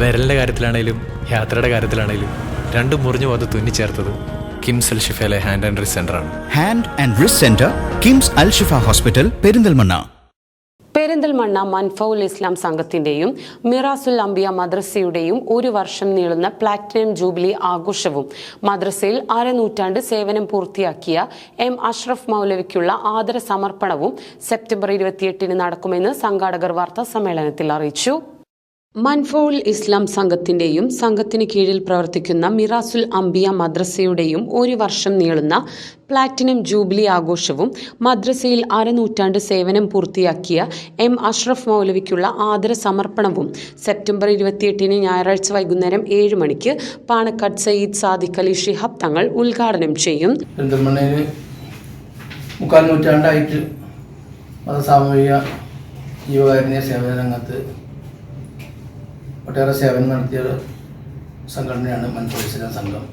വിരലിന്റെ കാര്യത്തിലാണേലും യാത്രയുടെ കാര്യത്തിലാണേലും രണ്ടും മുറിഞ്ഞു പോകാതെ തുന്നിച്ചേർത്തത് കിംസ് അൽ ഷിഫയിലെ ഹാൻഡ് ആൻഡ് റിസ് സെന്റർ ആണ്. Hand and wrist centre KIMS Al Shifa hospital Perinthalmanna. Perinthalmanna മൻഫൌൽ ഇസ്ലാം സംഘത്തിന്റെയും മിറാസുൽ അംബിയ മദ്രസയുടെയും ഒരു വർഷം നീളുന്ന പ്ലാറ്റിനം ജൂബിലി ആഘോഷവും മദ്രസയിൽ അരനൂറ്റാണ്ട് സേവനം പൂർത്തിയാക്കിയ എം അഷ്റഫ് മൗലവിക്കുള്ള ആദര സമർപ്പണവും സെപ്റ്റംബർ ഇരുപത്തിയെട്ടിന് നടക്കുമെന്ന് സംഘാടകർ വാർത്താ സമ്മേളനത്തിൽ അറിയിച്ചു. മൻഫോൾ ഇസ്ലാം സംഘത്തിന്റെയും സംഘത്തിന് കീഴിൽ പ്രവർത്തിക്കുന്ന മിറാസുൽ അംബിയ മദ്രസയുടെയും ഒരു വർഷം നീളുന്ന പ്ലാറ്റിനം ജൂബിലി ആഘോഷവും മദ്രസയിൽ അരനൂറ്റാണ്ട് സേവനം പൂർത്തിയാക്കിയ എം അഷ്റഫ് മൗലവിക്കുള്ള ആദര സമർപ്പണവും സെപ്റ്റംബർ ഇരുപത്തിയെട്ടിന് ഞായറാഴ്ച വൈകുന്നേരം ഏഴ് മണിക്ക് പാണക്കാട് സയ്യിദ് സാദിഖ് അലി ഷിഹാബ് തങ്ങൾ ഉദ്ഘാടനം ചെയ്യും. നൂറ്റാണ്ടായിട്ട് ജീവകാരുണ്യ സേവന രംഗത്ത് ഒട്ടേറെ സേവനം നടത്തിയ ഒരു സംഘടനയാണ് മനുഷ്യ സംഘം.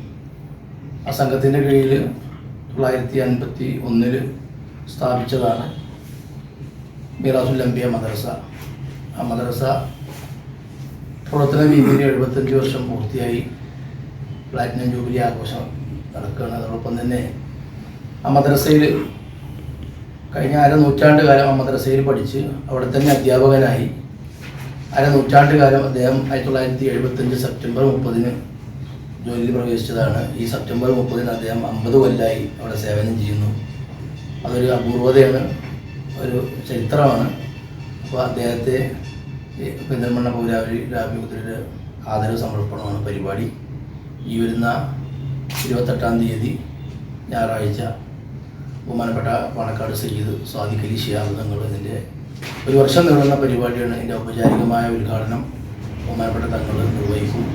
ആ സംഘത്തിന്റെ കീഴിൽ തൊള്ളായിരത്തി അൻപത്തി ഒന്നിൽ സ്ഥാപിച്ചതാണ് മിറാസുൽ അംബിയ മദ്രസ. ആ മദ്രസ പ്രവർത്തന രീതിയിൽ എഴുപത്തഞ്ച് വർഷം പൂർത്തിയായി. പ്ലാറ്റിനം ജൂബിലി ആഘോഷം നടക്കുകയാണ്. അതോടൊപ്പം തന്നെ ആ മദ്രസയിൽ കഴിഞ്ഞ അര നൂറ്റാണ്ട് കാലം ആ മദ്രസയിൽ പഠിച്ച് അവിടെ തന്നെ അധ്യാപകനായി. അര നൂറ്റാണ്ട് കാലം അദ്ദേഹം ആയിരത്തി തൊള്ളായിരത്തി എഴുപത്തഞ്ച് സെപ്റ്റംബർ മുപ്പതിന് ജോലിയിൽ പ്രവേശിച്ചതാണ്. ഈ സെപ്റ്റംബർ മുപ്പതിന് അദ്ദേഹം അമ്പത് കൊല്ലായി അവിടെ സേവനം ചെയ്യുന്നു. അതൊരു അപൂർവതയാണ് ഒരു ചരിത്രമാണ്. അപ്പോൾ അദ്ദേഹത്തെ പെന്തൽമണ്ണ പൗരാവലി രാജ്യത്തിന്റെ ആദരവ് സമർപ്പണമാണ് പരിപാടി. ഈ വരുന്ന ഇരുപത്തെട്ടാം തീയതി ഞായറാഴ്ച ബഹുമാനപ്പെട്ട പാണക്കാട് സയ്യിദ് സ്വാദിഖലി ഷിയാബ് തങ്ങൾ ഇതിന്റെ ഒരു വർഷം നീളുന്ന പരിപാടിയാണ് ഇതിന്റെ ഔപചാരികമായ ഉദ്ഘാടനം. ബഹുമാനപ്പെട്ട തങ്ങൾ നിർവഹിക്കും.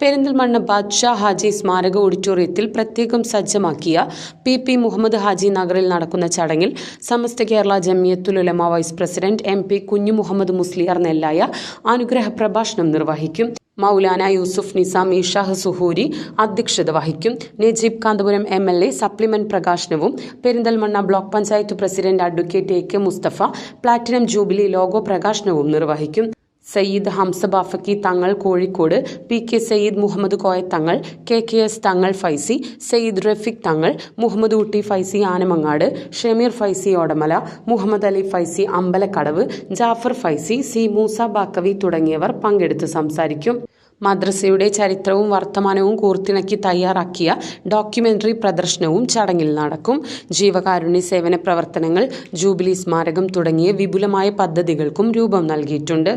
പെരിന്തൽമണ്ണ ബാദ്ഷാ ഹാജി സ്മാരക ഓഡിറ്റോറിയത്തിൽ പ്രത്യേകം സജ്ജമാക്കിയ പി പി മുഹമ്മദ് ഹാജി നഗറിൽ നടക്കുന്ന ചടങ്ങിൽ Samastha Kerala Jamiyyathul Ulama vice president M P Kunhu Muhammad Musliyar Nellaya അനുഗ്രഹ പ്രഭാഷണം നിർവഹിക്കും. മൗലാന യൂസുഫ് നിസാം ഇഷാഹ് സുഹൂരി അധ്യക്ഷത വഹിക്കും. Najeeb Kanthapuram M L A supplement പ്രകാശനവും Perinthalmanna block panchayat president advocate A K Musthafa platinum jubilee logo പ്രകാശനവും നിർവഹിക്കും. Sayyid Hamza Bafaqi Thangal Kozhikode P K Sayyid Muhammad Koya Thangal K K S Thangal Faizy Sayyid Rafeeq Thangal Muhammad Ooty Faizy Anamangad Shameer Faizy Odamala Muhammad Ali Faizi Ambalakkadavu Jafar Faizi C Moosa Baqavi തുടങ്ങിയവർ പങ്കെടുത്ത് സംസാരിക്കും. മദ്രസയുടെ ചരിത്രവും വർത്തമാനവും കൂർത്തിണക്കി തയ്യാറാക്കിയ documentary പ്രദർശനവും ചടങ്ങിൽ നടക്കും. ജീവകാരുണ്യ സേവന പ്രവർത്തനങ്ങൾ ജൂബിലി സ്മാരകം തുടങ്ങിയ വിപുലമായ പദ്ധതികൾക്കും രൂപം നൽകിയിട്ടുണ്ട്.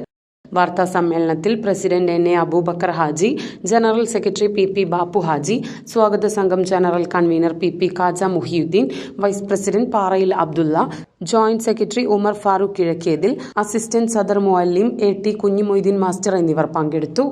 വാർത്താ സമ്മേളനത്തിൽ president N A Aboobacker Haji general secretary P P Bappu Haji സ്വാഗത സംഘം general convener P P Kaja Muhiyuddeen vice president Parayil Abdulla joint secretary Umar Farooq Kizhakkethil assistant സദർ മുഅല്ലിം എ ടി കുഞ്ഞിമൊയ്തീൻ മാസ്റ്റർ എന്നിവർ പങ്കെടുത്തു.